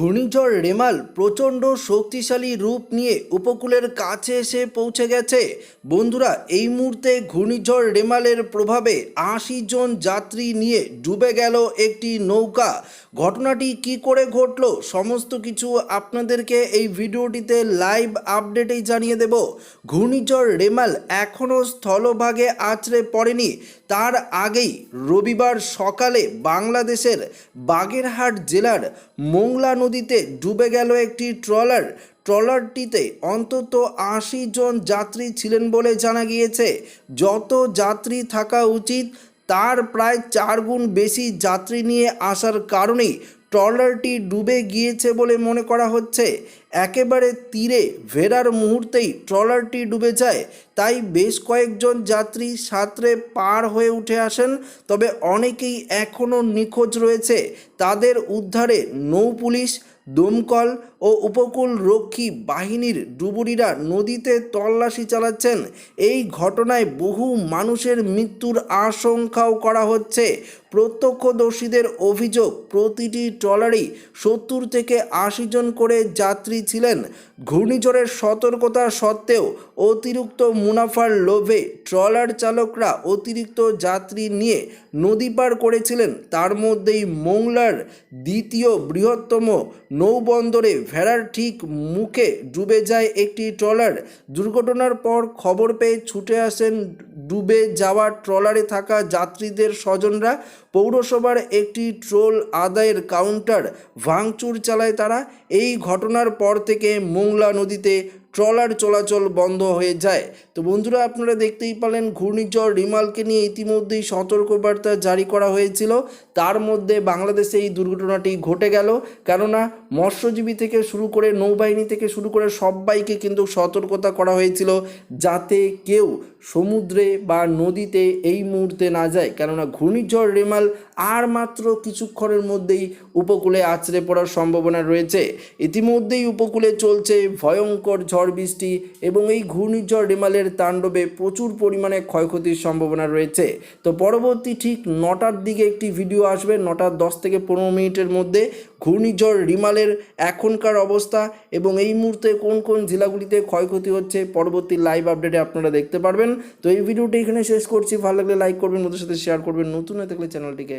ঘূর্ণিঝড় রেমাল প্রচণ্ড শক্তিশালী রূপ নিয়ে উপকূলের কাছে এসে পৌঁছে গেছে। বন্ধুরা, এই মুহূর্তে ঘূর্ণিঝড় রেমালের প্রভাবে আশি জন যাত্রী নিয়ে ডুবে গেল একটি নৌকা। ঘটনাটি কি করে ঘটলো সমস্ত কিছু আপনাদেরকে এই ভিডিওটিতে লাইভ আপডেটেই জানিয়ে দেব। ঘূর্ণিঝড় রেমাল এখনও স্থলভাগে আছড়ে পড়েনি। তার আগেই রবিবার সকালে বাংলাদেশের বাগেরহাট জেলার মোংলা নদীতে ডুবে গেল একটি ট্রলার। ট্রলারটিতে অন্তত আশি জন যাত্রী ছিলেন বলে জানা গিয়েছে। যত যাত্রী থাকা উচিত, তার প্রায় চার গুণ বেশি যাত্রী নিয়ে আসার কারণেই ট্রলারটি ডুবে গিয়েছে বলে মনে করা হচ্ছে। একেবারে তীরে ভেরার মুহূর্তেই ট্রলারটি ডুবে যায়। তাই বেশ কয়েকজন যাত্রী সাঁতরে পার হয়ে উঠে আসেন, তবে অনেকেই এখনও নিখোঁজ রয়েছে। তাদের উদ্ধারে নৌ পুলিশ, দমকল ও উপকূল রক্ষী বাহিনীর ডুবুরিরা নদীতে তল্লাশি চালাচ্ছেন। এই ঘটনায় বহু মানুষের মৃত্যুর আশঙ্কাও করা হচ্ছে। প্রত্যক্ষদর্শীদের অভিযোগ, প্রতিটি ট্রলারেই সত্তর থেকে আশি জন করে যাত্রী ছিলেন। ঘূর্ণিঝড়ের সতর্কতা সত্ত্বেও অতিরিক্ত মুনাফার লোভে ট্রলার চালকরা অতিরিক্ত যাত্রী নিয়ে নদী পার করেছিলেন। তার মধ্যেই মোংলার দ্বিতীয় বৃহত্তম নৌবন্দরে ভেড়ার ঠিক মুখে ডুবে যায় একটি ট্রলার। দুর্ঘটনার পর খবর পেয়ে ছুটে আসেন ডুবে যাওয়া ট্রলারে থাকা যাত্রীদের স্বজনরা পৌরসভার একটি ট্রোল আদায়ের কাউন্টার ভাঙচুর চালায় তারা। এই ঘটনার পর থেকে মোংলা নদীতে ট্রলার চলাচল বন্ধ হয়ে যায়। তো বন্ধুরা, আপনারা দেখতেই পেলেন ঘূর্ণিঝড় রিমালকে নিয়ে ইতিমধ্যেই সতর্কবার্তা জারি করা হয়েছিল। তার মধ্যে বাংলাদেশে এই দুর্ঘটনাটি ঘটে গেল। কেননা, মৎস্যজীবী থেকে শুরু করে নৌবাহিনী থেকে শুরু করে সবাইকে কিন্তু সতর্কতা করা হয়েছিল যাতে কেউ সমুদ্রে বা নদীতে এই মুহূর্তে না যায়। কেননা, ঘূর্ণিঝড় রেমাল আর মাত্র কিছুক্ষণের মধ্যেই উপকূলে আছড়ে পড়ার সম্ভাবনা রয়েছে। ইতিমধ্যেই উপকূলে চলছে ভয়ঙ্কর ঝড় বৃষ্টি এবং এই ঘূর্ণিঝড় রেমালের তাণ্ডবে প্রচুর পরিমাণে ক্ষয়ক্ষতির সম্ভাবনা রয়েছে। তো পরবর্তী ঠিক নটার দিকে একটি ভিডিও আসবে নটার দশ থেকে পনেরো মিনিটের মধ্যে। ঘূর্ণিঝড় রিমালের এখনকার অবস্থা এবং এই মুহূর্তে কোন কোন জেলাগুলিতে ক্ষয়ক্ষতি হচ্ছে, পরবর্তী লাইভ আপডেটে আপনারা দেখতে পারবেন। তো এই ভিডিওটি এখানে শেষ করছি। ভালো লাগলে লাইক করবেন ওদের সাথে শেয়ার করবেন। নতুন হয়ে থাকলে চ্যানেলটিকে